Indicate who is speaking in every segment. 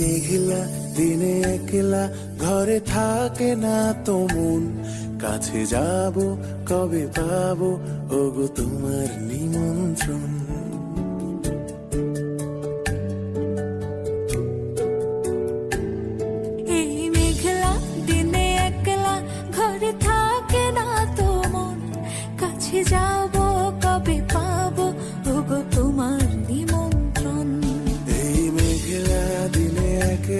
Speaker 1: মেঘলা, দিনে একলা, ঘরে থাকে না তো কাছে যাব, কবে পাবো, ওগো তোমার নিমন্ত্রণ।
Speaker 2: এই মন। যাব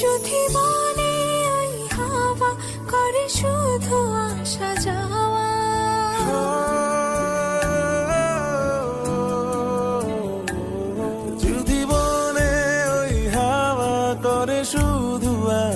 Speaker 1: যদি মনে ওই হাওয়া করে শুধু আসা
Speaker 2: যাওয়া। মনে ওই হাওয়া করে শুধু